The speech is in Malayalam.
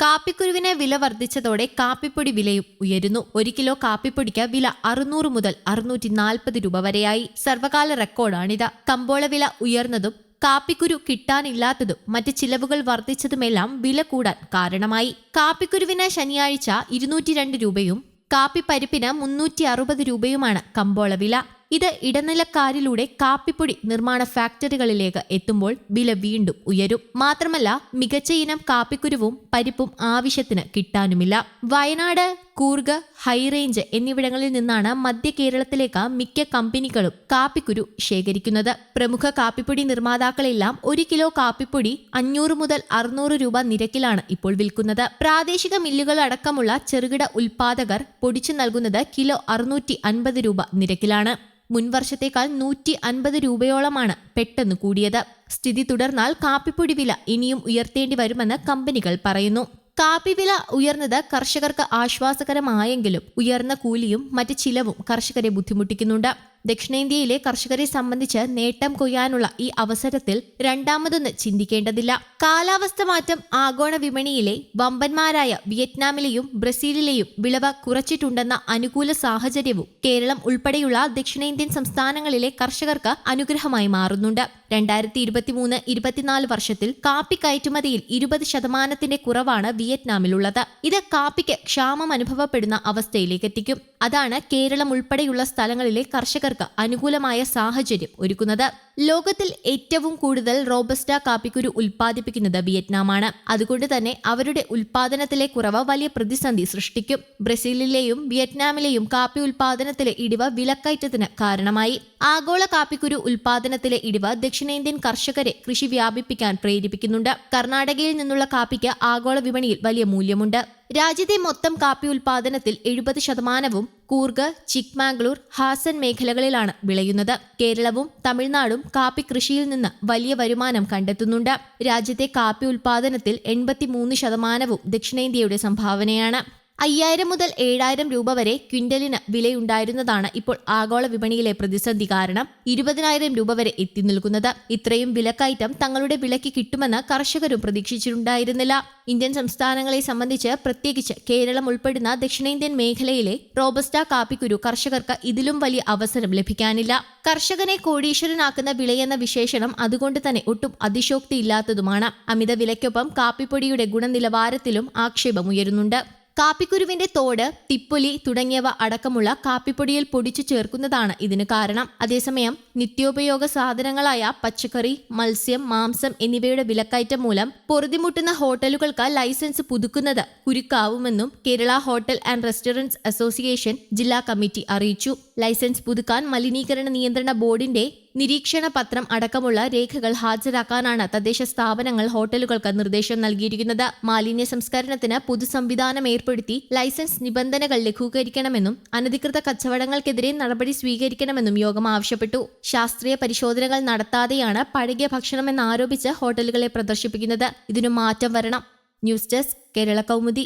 കാപ്പിക്കുരുവിന് വില വർദ്ധിച്ചതോടെ കാപ്പിപ്പൊടി വിലയും ഉയരുന്നു. ഒരു കിലോ കാപ്പിപ്പൊടിക്ക് വില അറുന്നൂറ് മുതൽ അറുന്നൂറ്റി നാൽപ്പത് രൂപ വരെയായി. സർവകാല റെക്കോർഡാണിത്. കമ്പോള വില ഉയർന്നതും കാപ്പിക്കുരു കിട്ടാനില്ലാത്തതും മറ്റ് ചിലവുകൾ വർദ്ധിച്ചതുമെല്ലാം വില കൂടാൻ കാരണമായി. കാപ്പിക്കുരുവിന് ശനിയാഴ്ച ഇരുന്നൂറ്റി രണ്ട് രൂപയും കാപ്പിപ്പരിപ്പിന് മുന്നൂറ്റി അറുപത് രൂപയുമാണ് കമ്പോള വില. ഇത് ഇടനിലക്കാരിലൂടെ കാപ്പിപ്പൊടി നിർമ്മാണ ഫാക്ടറികളിലേക്ക് എത്തുമ്പോൾ വില വീണ്ടും ഉയരും. മാത്രമല്ല മികച്ച ഇനം കാപ്പിക്കുരുവും പരിപ്പും ആവശ്യത്തിന് കിട്ടാനുമില്ല. വയനാട് കൂർഗ് ഹൈറേഞ്ച് എന്നിവിടങ്ങളിൽ നിന്നാണ് മധ്യ കേരളത്തിലേക്ക് മിക്ക കമ്പനികളും കാപ്പിക്കുരു ശേഖരിക്കുന്നത്. പ്രമുഖ കാപ്പിപ്പൊടി നിർമ്മാതാക്കളെല്ലാം ഒരു കിലോ കാപ്പിപ്പൊടി അഞ്ഞൂറ് മുതൽ അറുന്നൂറ് രൂപ നിരക്കിലാണ് ഇപ്പോൾ വിൽക്കുന്നത്. പ്രാദേശിക മില്ലുകൾ അടക്കമുള്ള ചെറുകിട ഉൽപാദകർ പൊടിച്ചു നൽകുന്നത് കിലോ അറുന്നൂറ്റി അൻപത് രൂപ നിരക്കിലാണ്. മുൻവർഷത്തേക്കാൾ നൂറ്റി അൻപത് രൂപയോളമാണ് പെട്ടെന്ന് കൂടിയത്. സ്ഥിതി തുടർന്നാൽ കാപ്പിപ്പൊടി വില ഇനിയും ഉയർത്തേണ്ടി വരുമെന്ന് കമ്പനികൾ പറയുന്നു. കാപ്പി വില ഉയർന്നത് കർഷകർക്ക് ആശ്വാസകരമായെങ്കിലും ഉയർന്ന കൂലിയും മറ്റ് ചിലവും കർഷകരെ ബുദ്ധിമുട്ടിക്കുന്നുണ്ട്. ദക്ഷിണേന്ത്യയിലെ കർഷകരെ സംബന്ധിച്ച് നേട്ടം കൊയ്യാനുള്ള ഈ അവസരത്തിൽ രണ്ടാമതൊന്ന് ചിന്തിക്കേണ്ടതില്ല. കാലാവസ്ഥ മാറ്റം ആഗോള വിപണിയിലെ വമ്പന്മാരായ വിയറ്റ്നാമിലെയും ബ്രസീലിലെയും വിളവ് കുറച്ചിട്ടുണ്ടെന്ന അനുകൂല സാഹചര്യവും കേരളം ഉൾപ്പെടെയുള്ള ദക്ഷിണേന്ത്യൻ സംസ്ഥാനങ്ങളിലെ കർഷകർക്ക് അനുഗ്രഹമായി മാറുന്നുണ്ട്. രണ്ടായിരത്തി ഇരുപത്തിമൂന്ന് ഇരുപത്തിനാല് വർഷത്തിൽ കാപ്പി കയറ്റുമതിയിൽ ഇരുപത് ശതമാനത്തിന്റെ കുറവാണ് വിയറ്റ്നാമിലുള്ളത്. ഇത് കാപ്പിക്ക് ക്ഷാമം അനുഭവപ്പെടുന്ന അവസ്ഥയിലേക്ക് എത്തിക്കും. അതാണ് കേരളം ഉൾപ്പെടെയുള്ള സ്ഥലങ്ങളിലെ കർഷകർക്ക് അനുകൂലമായ സാഹചര്യം ഒരുക്കുന്നത്. ലോകത്തിൽ ഏറ്റവും കൂടുതൽ റോബസ്റ്റ കാപ്പിക്കുരു ഉൽപ്പാദിപ്പിക്കുന്നത് വിയറ്റ്നാമാണ്. അതുകൊണ്ട് തന്നെ അവരുടെ ഉൽപ്പാദനത്തിലെ കുറവ് വലിയ പ്രതിസന്ധി സൃഷ്ടിക്കും. ബ്രസീലിലെയും വിയറ്റ്നാമിലെയും കാപ്പി ഉൽപ്പാദനത്തിലെ ഇടിവ് വിലക്കയറ്റത്തിന് കാരണമായി. ആഗോള കാപ്പിക്കുരു ഉൽപ്പാദനത്തിലെ ഇടിവ് ദക്ഷിണേന്ത്യൻ കർഷകരെ കൃഷി വ്യാപിപ്പിക്കാൻ പ്രേരിപ്പിക്കുന്നുണ്ട്. കർണാടകയിൽ നിന്നുള്ള കാപ്പിക്ക് ആഗോള വിപണിയിൽ വലിയ മൂല്യമുണ്ട്. രാജ്യത്തെ മൊത്തം കാപ്പി ഉൽപാദനത്തിൽ എഴുപത് ശതമാനവും കൂർഗ് ചിക്മാംഗ്ലൂർ ഹാസൻ മേഖലകളിലാണ് വിളയുന്നത്. കേരളവും തമിഴ്നാടും കാപ്പി കൃഷിയിൽ നിന്ന് വലിയ വരുമാനം കണ്ടെത്തുന്നുണ്ട്. രാജ്യത്തെ കാപ്പി ഉൽപാദനത്തിൽ എൺപത്തിമൂന്ന് ശതമാനവും ദക്ഷിണേന്ത്യയുടെ സംഭാവനയാണ്. അയ്യായിരം മുതൽ ഏഴായിരം രൂപ വരെ ക്വിന്റലിന് വിലയുണ്ടായിരുന്നതാണ് ഇപ്പോൾ ആഗോള വിപണിയിലെ പ്രതിസന്ധി കാരണം ഇരുപതിനായിരം രൂപ വരെ എത്തി നിൽക്കുന്നത്. ഇത്രയും വിലക്കയറ്റം തങ്ങളുടെ വിലയ്ക്ക് കിട്ടുമെന്ന് കർഷകരും പ്രതീക്ഷിച്ചിട്ടുണ്ടായിരുന്നില്ല. ഇന്ത്യൻ സംസ്ഥാനങ്ങളെ സംബന്ധിച്ച് പ്രത്യേകിച്ച് കേരളം ഉൾപ്പെടുന്ന ദക്ഷിണേന്ത്യൻ മേഖലയിലെ റോബസ്റ്റ കാപ്പിക്കുരു കർഷകർക്ക് ഇതിലും വലിയ അവസരം ലഭിക്കാനില്ല. കർഷകനെ കോടീശ്വരനാക്കുന്ന വിളയെന്ന വിശേഷണം അതുകൊണ്ട് തന്നെ ഒട്ടും അതിശോക്തിയില്ലാത്തതുമാണ്. അമിത വിലയ്ക്കൊപ്പം കാപ്പിപ്പൊടിയുടെ ഗുണനിലവാരത്തിലും ആക്ഷേപമുയരുന്നുണ്ട്. കാപ്പിക്കുരുവിന്റെ തോട് തിപ്പൊലി തുടങ്ങിയവ അടക്കമുള്ള കാപ്പിപ്പൊടിയിൽ പൊടിച്ചു ചേർക്കുന്നതാണ് ഇതിന് കാരണം. അതേസമയം നിത്യോപയോഗ സാധനങ്ങളായ പച്ചക്കറി മത്സ്യം മാംസം എന്നിവയുടെ വിലക്കയറ്റം മൂലം പൊറുതിമുട്ടുന്ന ഹോട്ടലുകൾക്ക് ലൈസൻസ് പുതുക്കുന്നത് കുരുക്കാവുമെന്നും Kerala hotel and restaurants association ജില്ലാ കമ്മിറ്റി അറിയിച്ചു. ലൈസൻസ് പുതുക്കാൻ മലിനീകരണ നിയന്ത്രണ ബോർഡിന്റെ നിരീക്ഷണ പത്രം അടക്കമുള്ള രേഖകൾ ഹാജരാക്കാനാണ് തദ്ദേശ സ്ഥാപനങ്ങൾ ഹോട്ടലുകൾക്ക് നിർദ്ദേശം നൽകിയിരിക്കുന്നത്. മാലിന്യ സംസ്കരണത്തിന് പൊതു സംവിധാനം ഏർപ്പെടുത്തി ലൈസൻസ് നിബന്ധനകൾ ലഘൂകരിക്കണമെന്നും അനധികൃത കച്ചവടങ്ങൾക്കെതിരെ നടപടി സ്വീകരിക്കണമെന്നും യോഗം ആവശ്യപ്പെട്ടു. ശാസ്ത്രീയ പരിശോധനകൾ നടത്താതെയാണ് പഴകിയ ഭക്ഷണമെന്ന് ആരോപിച്ച് ഹോട്ടലുകളെ പ്രദർശിപ്പിക്കുന്നത്. ഇതിനു മാറ്റം വരണം. News desk Kerala Kaumudi.